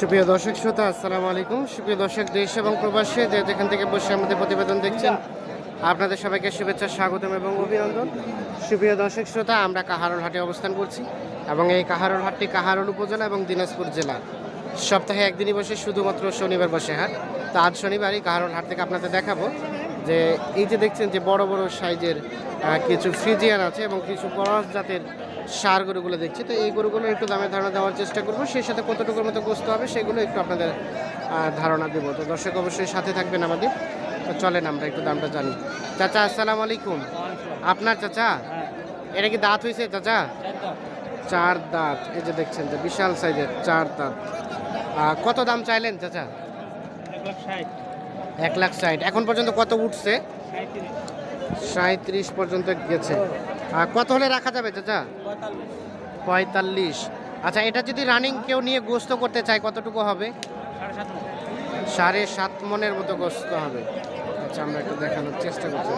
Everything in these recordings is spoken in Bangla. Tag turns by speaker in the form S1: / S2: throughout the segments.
S1: সুপ্রিয় দর্শক শ্রোতা, আসসালামু আলাইকুম। সুপ্রিয় দর্শক, দেশ এবং প্রবাসে যে যেখান থেকে বসে আমাদের প্রতিবেদন দেখছেন, আপনাদের সবাইকে শুভেচ্ছা, স্বাগতম এবং অভিনন্দন। সুপ্রিয় দর্শক শ্রোতা, আমরা কাহারোল হাটে অবস্থান করছি এবং এই কাহারোল হাটটি কাহারোল উপজেলা এবং দিনাজপুর জেলা। সপ্তাহে একদিনই বসে, শুধুমাত্র শনিবার বসে হাট। তো আজ শনিবারই কাহারোল হাট থেকে আপনাদের দেখাবো। যে এই যে দেখছেন যে বড় বড় সাইজের কিছু ফ্রিজিয়ান আছে এবং কিছু ক্রস জাতের সার গরুগুলো দেখছি। তো এই গরুগুলো একটু দামে ধারণা দেওয়ার চেষ্টা করব। সেই সাথে কতটুকুর মতো গোস্ত হবে সেগুলো একটু আপনাদের ধারণা দেবো। তো দর্শক অবশ্যই সাথে থাকবেন আমাদের। তো চলেন আমরা একটু দামটা জানি। চাচা আসসালামু আলাইকুম। আপনার চাচা? এটা কি দাঁত হয়েছে চাচা? চার দাঁত। এই যে দেখছেন যে বিশাল সাইজের চার দাঁত। কত দাম চাইলেন চাচা? এক লাখ ষাট। এখন পর্যন্ত কত উঠছে? সাঁত্রিশ পর্যন্ত গেছে। আর কত হলে রাখা যাবে চাচা? পঁয়তাল্লিশ। আচ্ছা এটা যদি রানিং কেউ নিয়ে গোস্ত করতে চায়, কতটুকু হবে? সাড়ে সাত মনের মতো গোস্ত হবে। আচ্ছা আমরা একটু দেখানোর চেষ্টা করছি।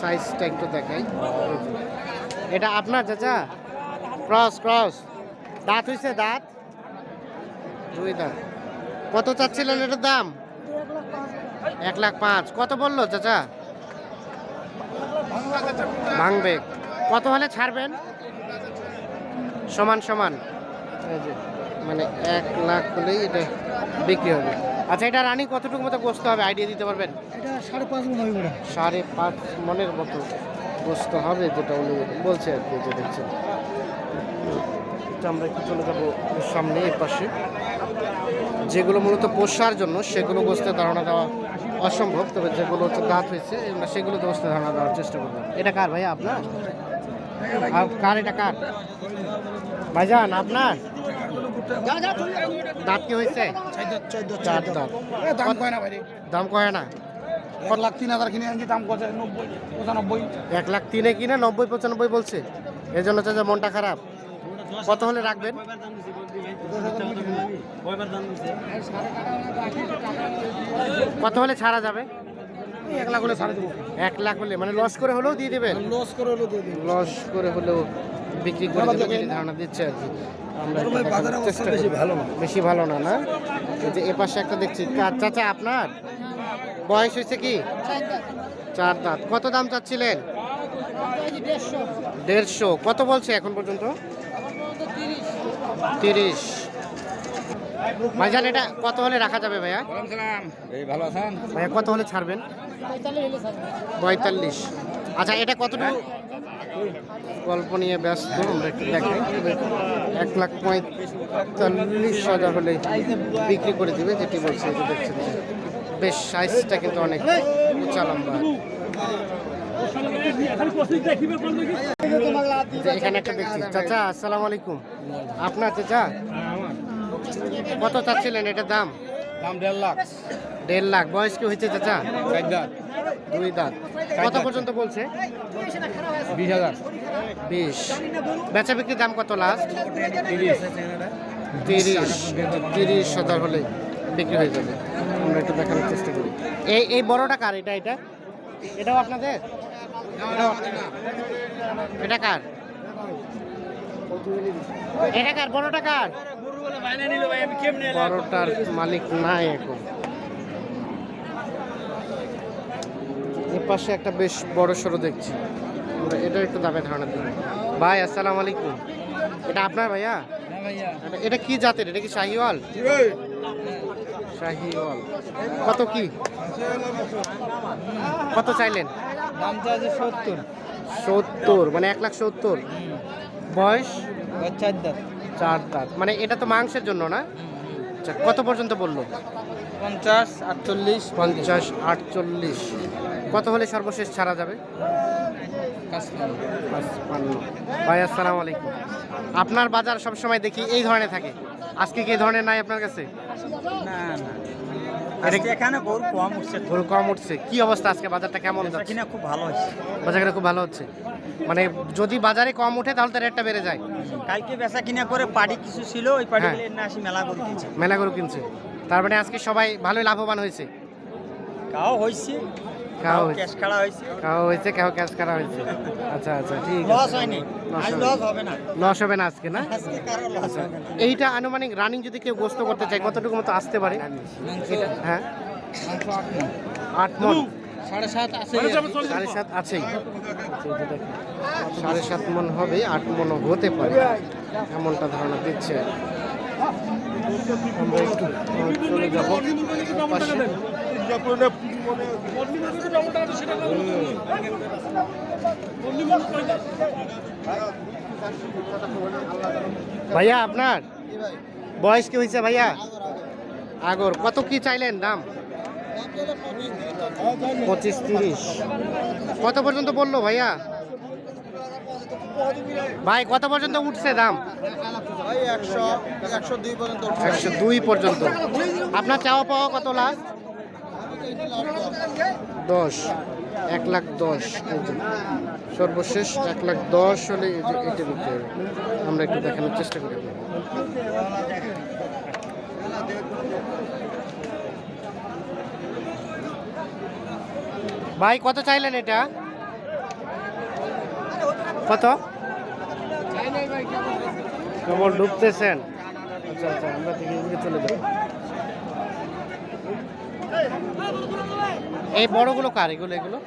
S1: সাইজটা একটু দেখাই। এটা আপনার চাচা? Cross cross. দাঁত হয়েছে দাঁত? দুই দাঁত। কত চাচ্ছিলেন এটার দাম? এক লাখ পাঁচ। কত বলল চাচা? ভাঙবে। কত হলে ছাড়বেন? সমান সমান। এই যে, মানে এক লাখ হলেই এটা বিক্রি হবে। আচ্ছা এটা রানি কতটুকু মতো গোস্ত হবে? আইডিয়া দিতে পারবেন?
S2: এটা সাড়ে পাঁচ মনে হবে
S1: সাড়ে পাঁচ মনের মতো গোস্ত হবে যেটা উনি বলছে আর কি যে দেখছেন। আমরা একটু চলে যাব সামনে এর পাশে যেগুলো মূলত পোষার জন্য সেগুলো গোস্তের ধারণা দেওয়া অসম্ভব তবে যেগুলো হচ্ছে দাঁত হয়েছে আমরা সেগুলো গোস্তের ধারণা দেওয়ার চেষ্টা করব। এটা কার ভাই আপনার? আর কার এটা কার? ভাইজান আপনার? দাঁত কি হয়েছে? চার দাঁত।
S2: দাম কয় না ভাই
S1: দাম কয় না?
S2: এক লাখ তিন হাজার কিনে দাম নব্বই পঁচানব্বই।
S1: এক লাখ তিনে কিনে নব্বই পঁচানব্বই বলছে। এই জন্য মনটা খারাপ। কত হলে রাখবেন? কত হলে ছাড়া যাবে?
S2: এক লাখ হলে ছাড়ে দেবো।
S1: এক লাখ হলে মানে লস করে হলেও দিয়ে দেবেন?
S2: লস করে হলো দিয়ে দেবো।
S1: লস করে হলেও বিক্রি করে দেবেন ধারণা দিচ্ছে আর কি। আমরা চেষ্টা
S2: বেশি ভালো না।
S1: বেশি ভালো না না? এই যে এ পাশে একটা দেখছি চাচা আপনার? বয়স হয়েছে কি? চার দাঁত। কত দাম চাচ্ছিলেন? দেড়শো। কত বলছে এখন পর্যন্ত? তিরিশ। ভাইজান এটা কত হলে রাখা যাবে ভাইয়া?
S2: এই ভালো আছেন?
S1: ভাইয়া কত হলে ছাড়বেন? পঁয়তাল্লিশ। আচ্ছা এটা কতটুকু? গল্প নিয়ে ব্যস্ত আমরা একটু দেখাই এক লাখ পঁয়তাল্লিশ হাজার হলে বিক্রি করে দিবে যেটি বলছে দেখছেন। বেশ সাইজটা কিন্তু অনেক উঁচা লম্বা। এখানে একটা দেখছি। চাচা আসসালামু আলাইকুম। আপনার চাচা? কত চাচ্ছিলেন এটার দাম?
S2: দাম দেড় লাখ।
S1: দেড় লাখ। বয়স কি হয়েছে চাচা?
S2: চার দাঁত।
S1: দুই দাঁত। কত পর্যন্ত বলছে?
S2: বিশ হাজার।
S1: বিশ। বেচা বিক্রির দাম কত লাস্ট
S2: তিরিশ।
S1: তিরিশ। তিরিশ হাজার হলে বিক্রি হয়ে যাবে। আমরা একটু দেখানোর চেষ্টা করি। এই এই বড়টা কার এটা এটা? এটাও আপনাদের? এটা কার? এটা কার? বড়টা কার? বড়টার মালিক নাই এখন। এ পাশে একটা বেশ বড় সড়ো দেখছি। আমরা এটা একটু দামে ধারণা দিই ভাই আসসালামু আলাইকুম। এটা আপনার ভাইয়া? এটা- এটা কি জাতের? এটা কি শাহিওয়াল? শাহিওয়াল। কত কি? কত চাইলেন?
S2: দামটা আছে সত্তর।
S1: সত্তর মানে এক লাখ সত্তর। বয়স?
S2: চার দাঁত।
S1: চার দাঁত। মানে এটা তো মাংসের জন্য না? আচ্ছা কত পর্যন্ত বলল?
S2: পঞ্চাশ আটচল্লিশ।
S1: পঞ্চাশ আটচল্লিশ। কত হলে সর্বশেষ ছাড়া যাবে? ভাই আসসালামু আলাইকুম। আপনার বাজার সব সময় দেখি এই ধরনের থাকে। আজকে কি ধরনের নাই আপনার কাছে?
S2: না না।
S1: কি-
S2: এখানে গরু কম উঠছে।
S1: গরু কম উঠছে। কি অবস্থা আজকে? বাজারটা কেমন যাচ্ছে?
S2: কিনা খুব ভালো হচ্ছে
S1: বাজারটা খুব ভালো হচ্ছে? মানে যদি বাজারে কম উঠে তাহলে তো রেটটা বেড়ে যায়।
S3: কালকে বেচা কিনা করে পাড়ি কিছু ছিল ওই পাড়ি
S1: হ্যাঁ।
S3: না আসি মেলা করে কিনছে।
S1: মেলা গরু কিনছে। তার মানে আজকে সবাই ভালোই লাভবান হয়েছে।
S3: কাও হয়েছে
S1: কাও
S3: ক্যাশ খেলা হয়েছে
S1: কাও হয়েছে কেউ ক্যাশ করা হয়েছে আচ্ছা আচ্ছা ঠিক আছে।
S3: লস হয়নি। আজ লস হবে। না।
S1: লস হবে না আজকে না?
S3: আজকে কারও লস
S1: আচ্ছা।
S3: হবে না।
S1: এইটা আনুমানিক রানিং যদি কেউ গোস্ত করতে চায় কতটুকু মতো আসতে পারে? এটা হ্যাঁ। আট মন।
S2: সাড়ে সাত আছে
S1: সাড়ে সাত আছেই। সাড়ে সাত মন হবে আট মন হতে পারে। এমনটা ধারণা দিচ্ছে। আমরা একটু চলে যাব। ভাইয়া আপনার? বয়স কি হয়েছে ভাইয়া? আগর। কত কি চাইলেন দাম? পঁচিশ তিরিশ। কত পর্যন্ত বলল ভাইয়া? ভাই, কত পর্যন্ত উঠছে দাম?
S2: একশো দুই পর্যন্ত।
S1: আপনার চাওয়া পাওয়া কত লাখ দশ। এক লাখ দশ। সর্বশেষ এক লাখ দশ হলে এটা বিক্রি হবে। আমরা একটু দেখানোর চেষ্টা করি ভাই কত চাইলেন এটা? কত? কেবল ঢুকতেছেন আচ্ছা আচ্ছা আমরা থেকে এদিকে চলে যাব এই বড়গুলো কার? এগুলো এগুলো?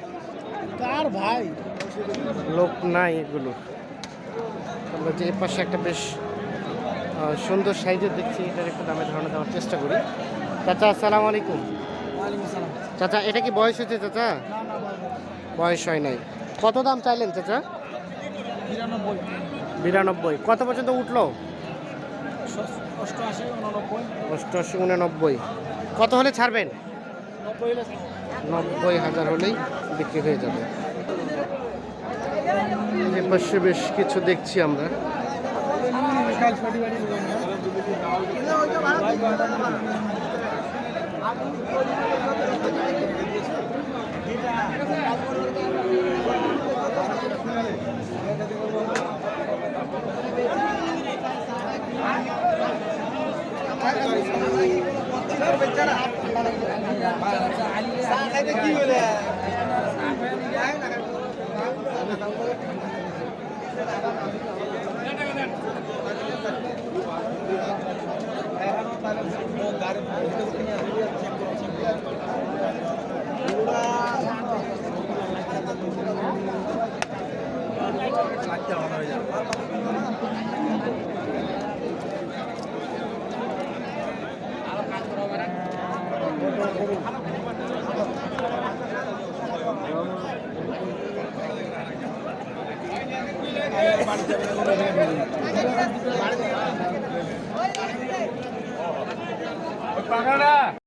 S2: কার ভাই?
S1: লোক নাই এগুলো। আমরা যে পাশে একটা বেশ সুন্দর সাইজের দেখছি এটার একটু দামে ধারণা দেওয়ার চেষ্টা করি। চাচা আসসালামু আলাইকুম।
S2: ওয়ালাইকুম সালাম
S1: চাচা, এটা কি বয়স হয়েছে চাচা? বয়স হয় নাই। কত দাম চাইলেন চাচা?
S2: বিরানব্বই।
S1: কত পর্যন্ত উঠল?
S2: অষ্টআশি, উননব্বই।
S1: কত হলে ছাড়বেন?
S2: নব্বই
S1: হাজার হলেই বিক্রি হয়ে যাবে। পাশে বেশ কিছু দেখছি আমরা। গাড়ি বাড়িতে